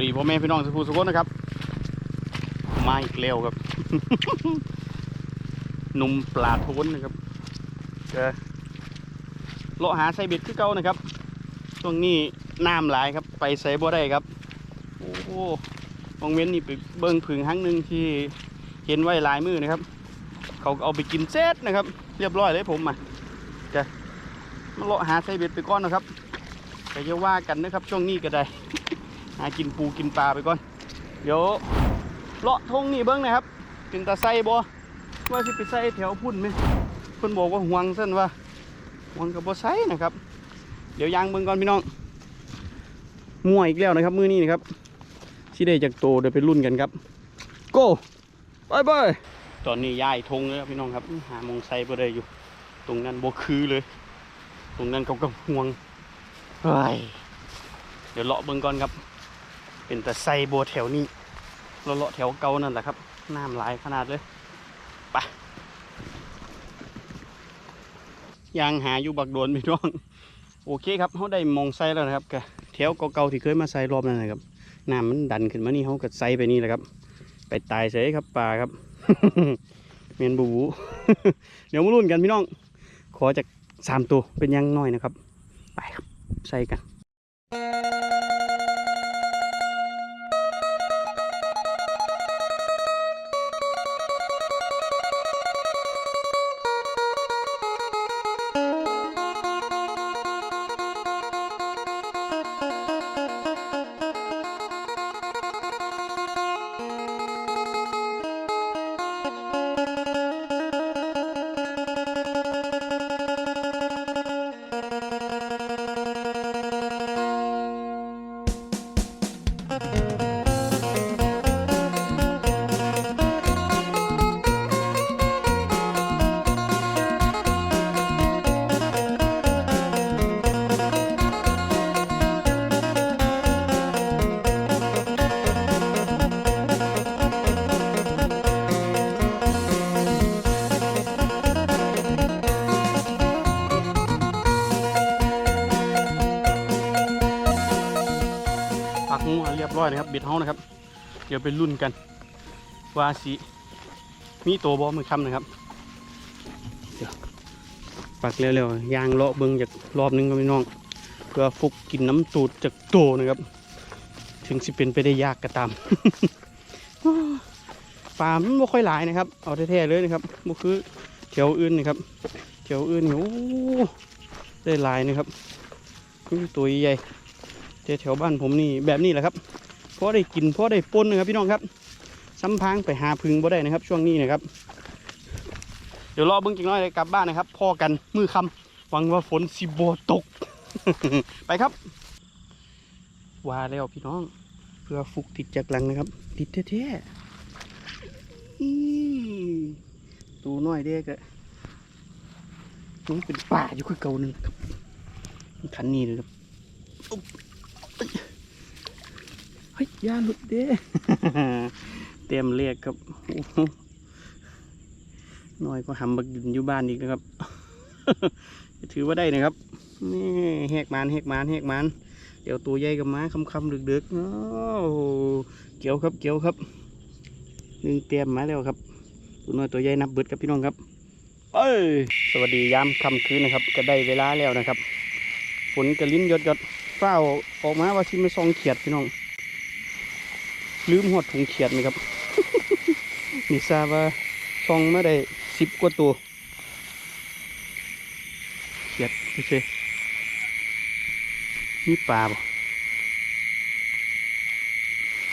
รีพ่อแม่พี่น้องสุภูสุขนะครับมาอีกแล้วครับหนุ่มปลาทุนนะครับเจอเลาะหาไซเบ็ดคือเก่านะครับช่วงนี้น้ำหลายครับ ไปใส่บ่ได้ครับ โอ้โหมองเว้นนี่ไปเบิ้งผึ่งครั้งหนึ่งที่เห็นไว้ลายมือนะครับ เขาเอาไปกินเซตนะครับ เรียบร้อยเลยผมอะจะมาเลาะหาไซเบ็ดไปก่อนนะครับแต่จะว่ากันนะครับ ช่วงนี้ก็ได้ หากินปูกินปลาไปก่อน เดี๋ยวเลาะทงนี่เบิ้งนะครับเป็นตาไซบ่ว่าสิไปใส่แถวพุ่นไหมเพิ่นบอกว่าห่วงเส้นว่าห่วงกับบ่ใส่นะครับ เดี๋ยวยางเบิ้งก่อนพี่น้องมั่วอีกแล้วนะครับ มือนี้นะครับที่ได้จากโตเดี๋ยวไปรุ่นกันครับโก้ไปไปตอนนี้ย้ายทงแล้วพี่น้องครับ หามงไซบ่ได้อยู่ ตรงนั้นบ่คือเลย ตรงนั้นเขาก็ห่วงเฮ้ยเดี๋ยวเลาะเบิ้งก่อนครับ เป็นแต่ไซโบแถวนี้เราเลาะแถวเก่านั่นแหละครับน้ำหลายขนาดเลยไปยางหาอยู่บักโดนพี่น้อง โอเคครับเขาได้มองไซแล้วนะครับกะแถวเก่าๆที่เคยมาไซรอบนั้นนะครับน้ำมันดันขึ้นมานี่เขาก็ไซไปนี่แหละครับ ไปตายเฉยครับปลาครับเมียนบูบูเดี๋ยวมาลุ้นกันพี่น้อง ขอจากสามตัวเป็นยังน้อยนะครับ ไปครับ ใส่กัน นะครับเบ็ดเฮานะครับ เดี๋ยวไปรุ่นกันว่าสิมีตัวบอมือคำนะครับเดี๋ยวปักเร็วๆยางเลาะเบิ้งจากรอบนึงก็ไม่น้อง เพื่อฟุกกินน้ำตูดจากโตนะครับ ถึงสิเป็นไปได้ยากก็ตามปลาไม่ค่อยหลายนะครับ เอาแท้ๆเลยนะครับบ่คือแถวอื่นนะครับแถวอื่นโอ้ได้หลายนะครับตัวใหญ่แต่แถวบ้านผมนี่แบบนี้แหละครับ พราะได้กินพราะได้ปนนะครับพี่น้องครับซ้ำพังไปหาพึ่งบ่ได้นะครับ ช่วงนี้นะครับ เดี๋ยวรอเบิ้งจิงน้อยเลยกลับบ้านนะครับพ่อกันมือคำหวังว่าฝนสิบตก ไปครับว่าแล้วพี่น้อง เพื่อฟุกติดจากหลังนะครับ ติดแท้ๆตูน้อยเด็กอะนี่เป็นป่าอยู่คือเก่านั่นแหละครับขันนี้เลยครับ ฮ้ยยาหลุดเด้ เตรียมเรียกครับน้อยก็หำบักดินอยู่บ้านอีกนะครับ ถือว่าได้นะครับ นี่แหกมานแหกมานแหกมานเดี๋ยวตัวใหญ่กับม้าคำคำดึกๆโอ้โหเกี่ยวครับเกี่ยวครับหนึ่งเตรียมมาแล้วครับ ตัวน้อยตัวใหญ่นับเบิดครับพี่น้องครับเอ้ยสวัสดียามค่ำคืนนะครับ ก็ได้เวลาแล้วนะครับ ฝนกระลิ้นยดยดเฝ้าออกมาว่าชิมาซองเขียดพี่น้อง ลืมหดถุงเขียดไหมครับ นี่ทราบว่าซองมาได้สิบกว่าตัว เขียดไม่ใช่มีปลาบ่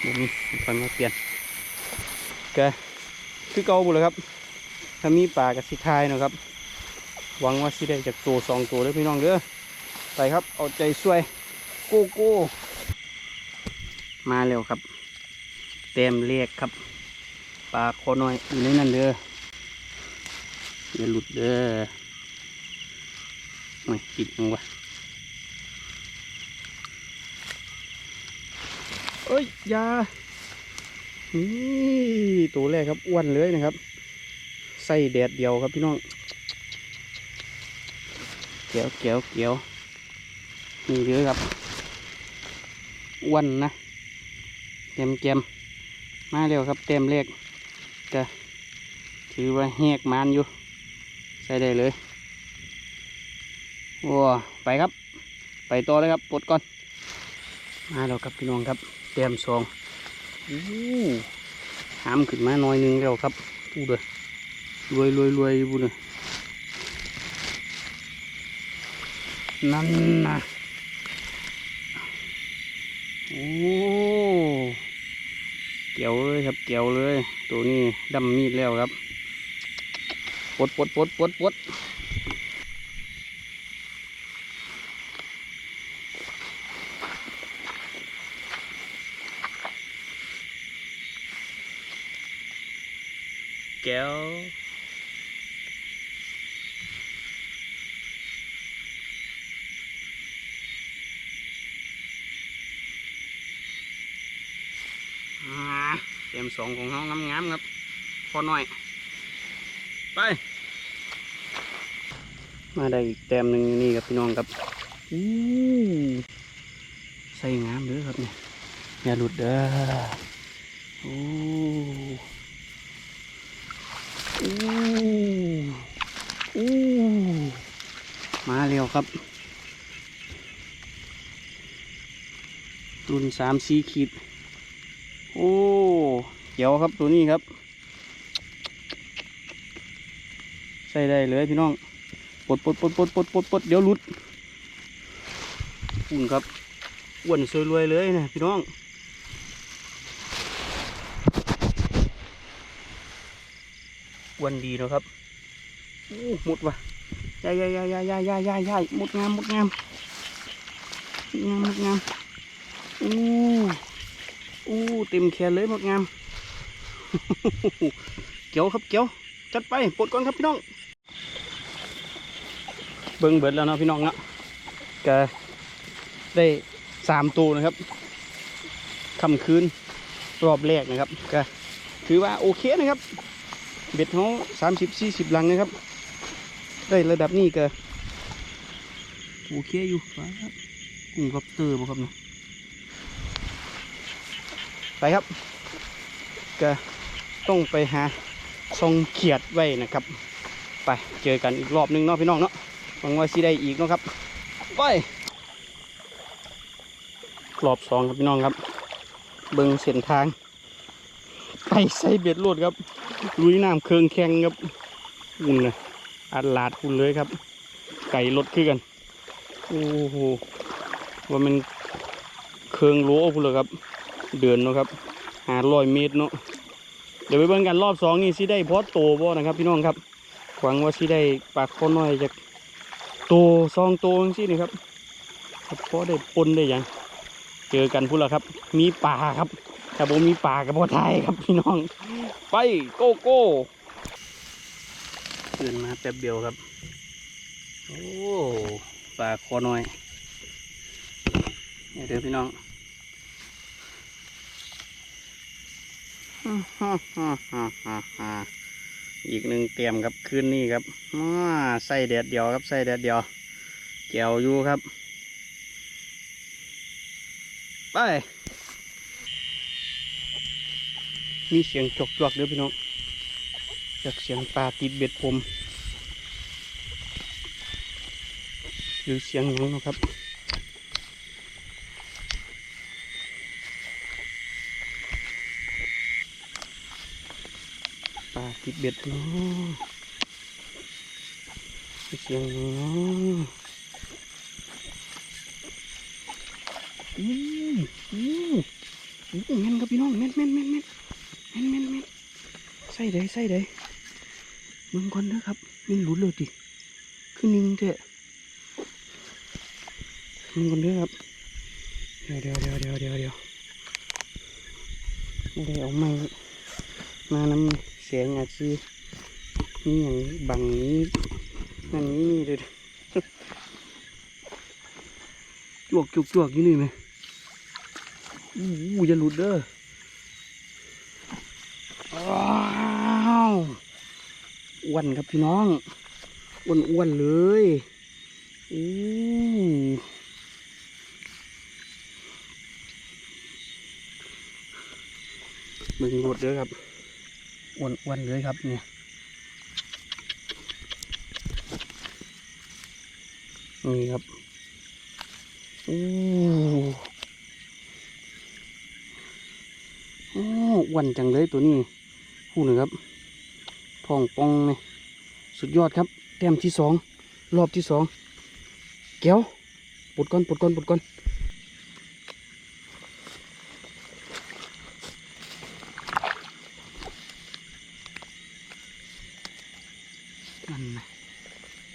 บ่มีคอยมาเปลี่ยนแกคือเก่าบุเลยครับ ถ้ามีปลากับสิทายนะครับ หวังว่าสิได้จากตัวสองตัวเด้อพี่น้องเด้อไปครับ เอาใจช่วย โก้โก้ มาเร็วครับ เต็มเรียกครับ ปลาคอน้อยอยู่ในนั้นเด้ออย่าหลุดเด้อไม่กินมั้งวะเอ้ยยานี่ตัวแรกครับอ้วนเลยนะครับ ใส่แดดเดียวครับพี่น้องเกียวเกียวเกียวนี่เยอะครับอ้วนนะเต็มเกม มาเร็วครับเต็มเลขก็ถือว่าแหกมานอยู่ ใส่ได้เลยว้าไปครับ ไปต่อเลยครับปลดก่อน มาแล้วครับพี่น้องครับเต็มสองอู้หามขึ้นมาหน่อยนึงแล้วครับพูดเลยรวยรวยรวยพูดเลยนั่นนะโอ้ เกี่ยวเลยครับเกี่ยวเลย ตัวนี้ดำมีดแล้วครับปดปดปดปดปดแก้วอ่าเต็ มสองของห้องงามๆครับ พอหน่อย ไป มาได้อีกแต้มหนึ่งนี่ครับพี่น้องครับอู้ใส่งามเลยครับเนี่ยอย่าหลุดเด้อโอ้อู้อู้มาเร็วครับรุ่นสามสี่ขีด โอ้ ขียวครับตัวนี้ครับ ใส่ได้เลยพี่น้องปดปดปดปดปดปดปดเดี๋ยวหลุดอุ่นครับอ้วนสวยรวยเลยนะพี่น้องอ้วนดีนะครับหมดว่ะยายายายายายายายยายหมดงามหมดงามหมดงามหมดงามอู้อู้เต็มแขนเลยหมดงาม เกี่ยวครับเกี่ยวจัดไปปลดก่อนครับพี่น้อง เบิ้งเบิดแล้วนะพี่น้องนาะก็ได้สามตัวนะครับค่ำคืนรอบแรกนะครับก็ถือว่าโอเคนะครับ เบ็ดเขาสามสิบสี่สิบลังนะครับ ได้ระดับนี้ก็โอเคอยู่ครับกุ้งกับเตอร์บ่ครับเนาะไปครับก็ ต้องไปหาทรงเขียดไว้นะครับ ไปเจอกันอีกรอบนึงเนาะพี่น้องเนาะหวังว่าสิได้อีกเนาะครับไปรอบสองครับพี่น้องครับ เบิ่งเส้นทาง ไปใส่เบ็ดรวดครับลุยน้ำเคืองแข็งครับอุ่นเลยอัดลาดอุ่นเลยครับ ไก่รถขึ้นกันโอ้โหว่ามันเคืองโลพุ่นเลยครับ เดือนเนาะครับหาร้อยเมตรเนาะ เดี๋ยวไปเบิ่งกันรอบสองนี่สิได้พอโตบ่นะครับพี่น้องครับหวังว่าสิได้ปลาข้อน้อยจากโตซองโตจังซี่นี่ครับพอได้ปนได้ยังเจอกันพุ่นละครับ มีป่าครับถ้าผมมีป่ากับพ่อไทยครับพี่น้อง ไปโกโก้เดินมาแป๊บเดียวครับ โอ้ปลาคอน้อยเดี๋ยวพี่น้อง อีกหนึ่งเตรียมครับคืนนี้ครับใส่แดดเดียวครับใส่แดดเดียวแก้วอยู่ครับ ไป มีเสียงจกจกเด้อพี่น้องจากเสียงปลาติดเบ็ดผม หรือเสียงหยังนะครับ ปลา ติดเบ็ดเนะเสียงหยังเนะอืมอืมอืมแม่นครับพี่น้องแม่นแม่นแม่นแม่นแม่นแม่นแม่นใส่ได้ใส่ได้มึงก่อนเด้อครับนี่หลุดเลยดิคือนิ่งเถอะมึงก่อนเด้อครับเดี๋ยวเดี๋ยวเดี๋ยวเดี๋ยวเดี๋ยวเดี๋ยวไม่ได้เอาไม้มานำ เสียงอาจจะมีอย่างบังนี้นั่นนี่ด้อจวกจวกจวกอยู่นี่ไหมอู้ย่าหลุดเด้อว้าวอ้วนครับพี่น้องอ้วนอ้วนเลยอู้มึงรดเด้อครับ อ้วนอ้วนๆเลยครับเนี่ยนี่ครับโอ้โอ้อ้วนจังเลยตัวนี้พูดหนึ่งครับทองปองเนี่ยสุดยอดครับ แต้มที่สองรอบที่สองแก้วปลดก่อนปลดก่อนปลดก่อนนนะ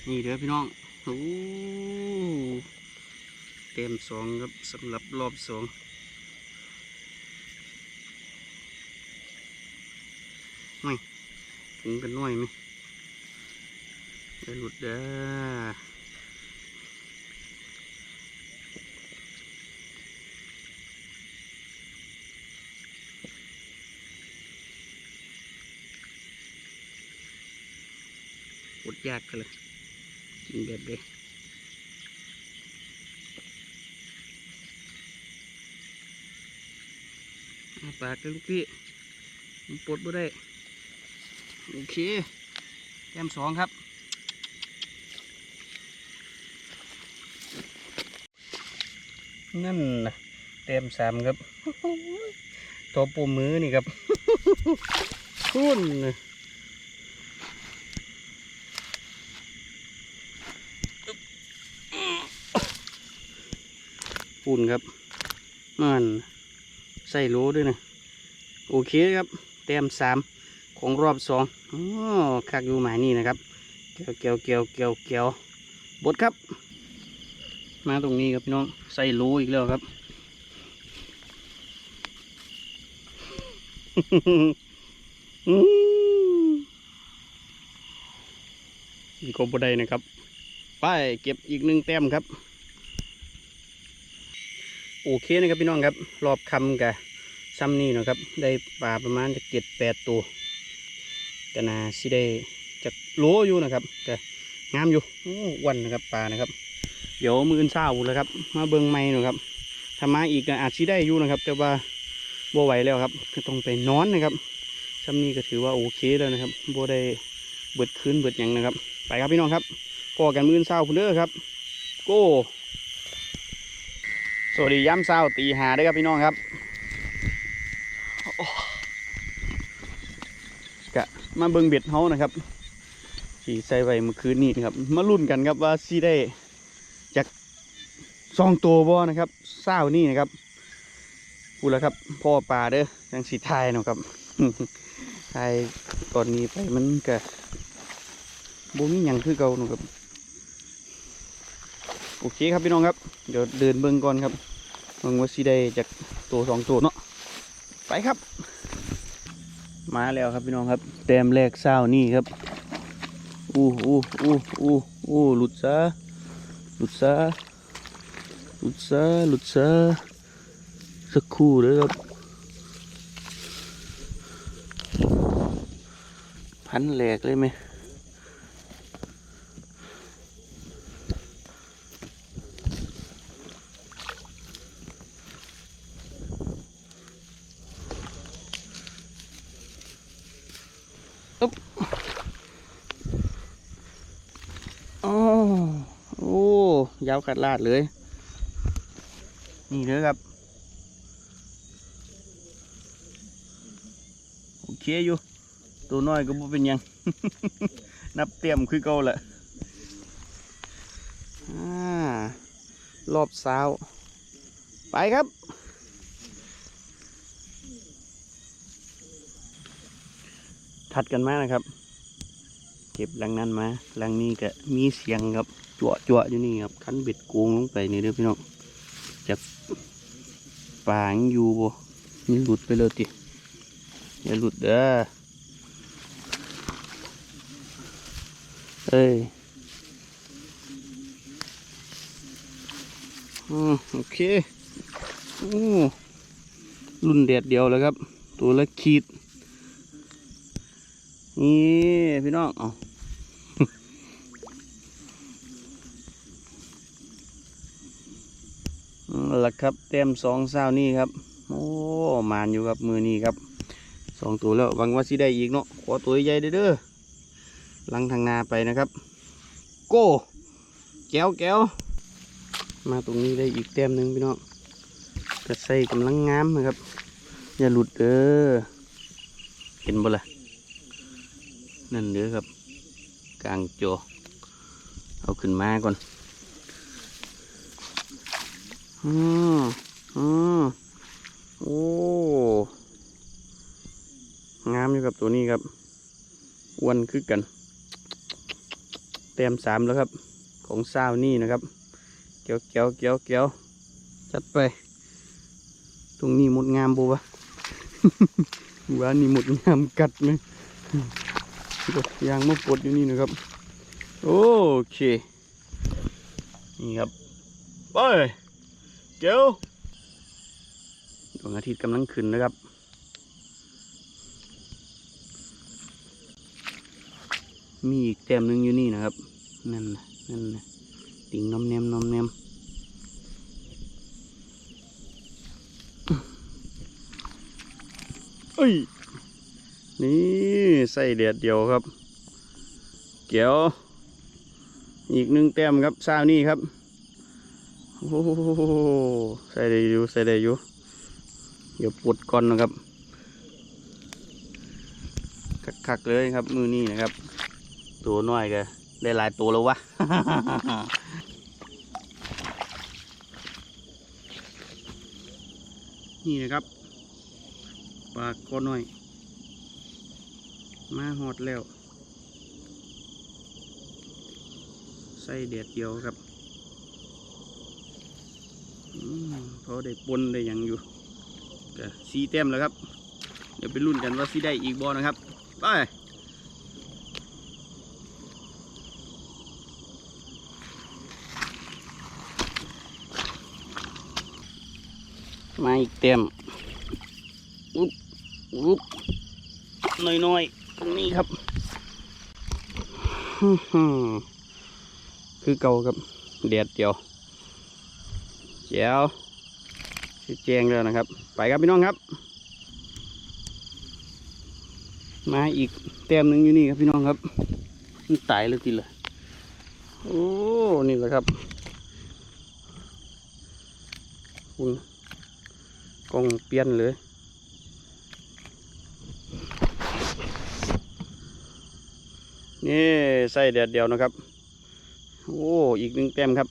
นี่เด้อ พี่น้องโอ้เต็มสองครับสำหรับรอบสองไม่ถึงกันน้อยไหมจะหลุดเด้ออดยากกันเลย กินแบบเด้อาปากกันลูกพี่มันปลดบ่ได้ โอเคแต้มสองครับ นั่นนะเต็มสามครับตัวปูมือนี่ครับพุ่น ปุ่นครับมันใส่โลด้วยนะโอเคครับเต็มสามของรอบสองอ๋อคักอยู่หมายนี่นะครับ เกี่ยวเกี่ยวเกี่ยวเกี่ยวเกี่ยวบดครับ มาตรงนี้ครับพี่น้องใส่โลอีกแล้วครับอืมอีกก็บ่ได้นะครับ ไปเก็บอีกหนึ่งแต้มครับ โอเคนะครับพี่น้องครับ รอบคำกับซ้ำนี่นะครับ ได้ปลาประมาณจะเจ็ดแปดตัวก็นาสิได้จากโลอยู่นะครับก็งามอยู่วันนะครับปลานะครับ เดี๋ยวมืออนเศร้าเลยครับ มาเบิ่งไม่นะครับถ้ามาอีกอาจสิได้อยู่นะครับ แต่ว่าบ่ไหวแล้วครับก็ต้องไปนอนนะครับซ้ำนี้ก็ถือว่าโอเคแล้วนะครับโบได้เบิดคืนเบิดหยังนะครับ ไปครับพี่น้องครับพอกันมื้อเช้าพุ่นเด้อครับ โก้ สวัสดีย้ำเช้าตีหาเด้อครับพี่น้องครับโอ้กะมาเบิ่งเบ็ดเฮานะครับที่ใส่ไว้เมื่อคืนนี้นะครับ มาลุ้นกันครับว่าสิได้จากสองตัวบ่นะครับเช้านี่นะครับพูดแล้วครับ พ่อปลาเด้อยังสีทายเนาะครับทายตอนนี้ไปมันก็บ่มีหยังคือเก่าเนาะครับ โอเคครับพี่น้องครับ เดี๋ยวเดินเบิ่งก่อนครับเบิ่งว่าสิได้จากตัวสองตัวเนาะไปครับ มาแล้วครับพี่น้องครับ แต้มแรกเศร้านี่ครับอู้อู้อู้อู้อู้หลุดซะหลุดซะหลุดซะหลุดซะสักคู่เลยครับ พันแหลกเลยไหมอึ๊บอ๋อโอ้ ยาวขัดลาดเลย นี่เลยครับ โอเคอยู่ ตัวน้อยก็บ่เป็นยัง นับเตรียมคือเก่าแหละรอบเช้าไปครับ ถัดกันมานะครับ เก็บหลังนั้นมาหลังนี้ก็มีเสียงครับ จั่วจั่วอยู่นี่ครับคันเบ็ดโกงลงไปนี่เด้อพี่น้องจะปางอยู่บ่นี่หลุดไปเลยติอย่าหลุดเด้อเอ้ยอืมโอเคอู้รุ่นเด็ดเดียวเลยครับ ตัวละขีดนี่พี่น้องเอา นั่นแหละครับเต็มสองเศร้านี่ครับ โอ้มานอยู่ครับมือนี้ครับสองตัวแล้วหวังว่าสิได้อีกเนาะขอตัวใหญ่ๆเด้อลังทางนาไปนะครับ โก้แก้วแก้วมาตรงนี้ได้อีกแต้มหนึ่งพี่น้องกระใส่กำลังงามนะครับ อย่าหลุดเด้อเห็นบ่ล่ะนั่นเด้อครับ กลางโจอเอาขึ้นมาก่อน อืมอืมโอ้ งามอยู่กับตัวนี้ครับอ้วนคือกัน เต็มสามแล้วครับ ของซาวนี่นะครับ เกี้ยวเกี้ยวเกี้ยวเกี้ยวจัดไป ตรงนี้หมดงามบูวะว่านี่หมดงามกัดไหมยางมาปดอยู่นี่นะครับ โอเค นี่ครับ ไป เกี้ยวดวงอาทิตย์กำลังขึ้นนะครับ มีอีกแต้มหนึ่งอยู่นี่นะครับ นั่นนะนั่นนะติ่งน้อมแนมน้อมแนมเอ้ย นี่ใส่เดียดเดียวครับ เกี่ยว อีกหนึ่งแต้มครับเช้านี่ครับ โอ้โหใส่ได้อยู่ใส่ได้อยู่เดี๋ยวปวดก่อนนะครับคักๆเลยครับ มือนี่นะครับ ตัวน้อยก็ได้หลายตัวแล้ววะนี่นะครับปลาคอน้อย มาหอดแล้ว ใส่เดียดเดียวครับ พอได้ปนได้หยังอยู่ก็สีเต็มแล้วครับ เดี๋ยวไปรุ่นกันว่าสีได้อีกบอนะครับ ไปมาอีกเต็มอุ๊บอุ๊บน้อยๆตรงนี้ครับคือเก่าครับเดียดเดียว เจียวสิแจงแล้วนะครับ ไปครับพี่น้องครับ มาอีกเต็มหนึ่งอยู่นี่ครับพี่น้องครับมันตายเลยทีละโอ้นี่แหละครับคุณกล้องเปลี่ยนเลยนี่ใส่แดดเดียวนะครับ โอ้ อีกหนึ่งแต้มครับ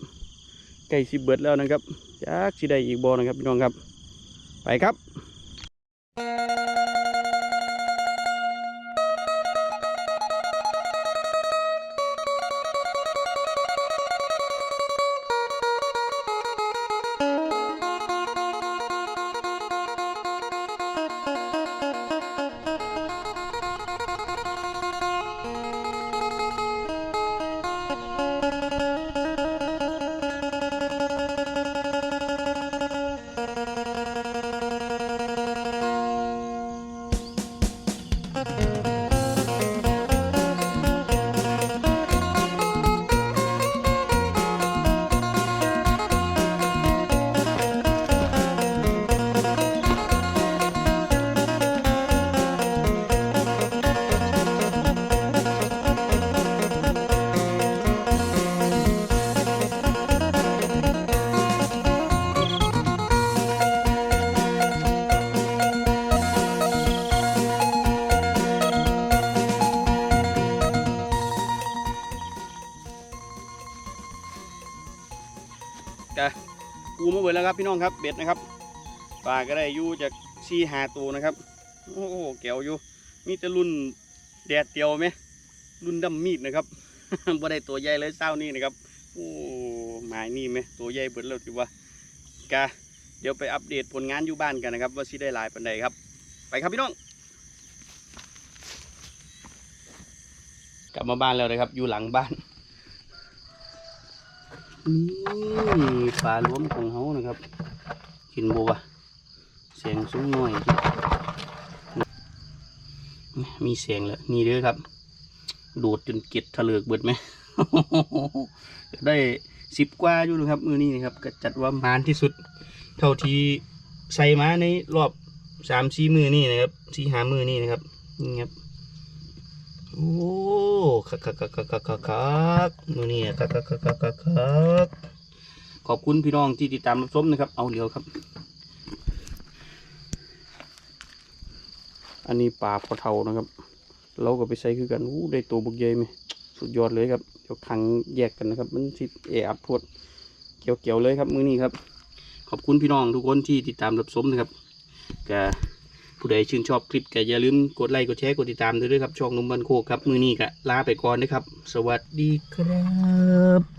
ใกล้สิเบิดแล้วนะครับจักสิได้อีกบอนะครับพี่น้องครับ ไปครับ ปูมาเบิดแล้วครับพี่น้องครับเบ็ดนะครับปลาก็ได้อยู่จากซีหาตัวนะครับ โอ้โหแก้วอยู่ มีแต่รุ่นแดดเดียวไหมรุ่นดำมีดนะครับบ่ได้ตัวใหญ่เลยเศร้านี่นะครับ โอ้หมายนี่ไหมตัวใหญ่เบิดแล้วถือว่ากะเดี๋ยวไปอัปเดตผลงานอยู่บ้านกันนะครับ ว่าสิได้ลายปันใดครับ ไปครับพี่น้อง กลับมาบ้านแล้วนะครับ อยู่หลังบ้าน นี่ปลาล้วมของเขานะครับกินบัวเสียงสูงหน่อย มีเสียงแล้วนี่เด้อครับ ดูดจนเก็ดทะเลือกเบิดไหมได้สิบกว่าอยู่นะครับมือนี้นะครับ ก็จัดว่ามานที่สุด เท่าที่ใส่มาในรอบสามสี่มือนี่นะครับสี่หามือนี่นะครับนี่ครับ โอ้คักคักคักคักคักคักมือนี่คักคักคักคักคักคักขอบคุณพี่น้องที่ติดตามรับชมนะครับ เอาเดียวครับ อันนี้ปลาพอเทานะครับ เราก็ไปใส่คือกันอู้ได้ตัวบุกใหญ่ไหมสุดยอดเลยครับ เดี๋ยวขังแยกกันนะครับ มันสิเออัดพวด เกี่ยวๆเลยครับ มือนี้ครับ ขอบคุณพี่น้องทุกคนที่ติดตามรับชมนะครับแก ผู้ใดชื่นชอบคลิปก็อย่าลืมกดไลค์กดแชร์กดติดตามด้วยครับช่องนุ่มบันโคกครับมือนี้ก็ลาไปก่อนนะครับ สวัสดีครับ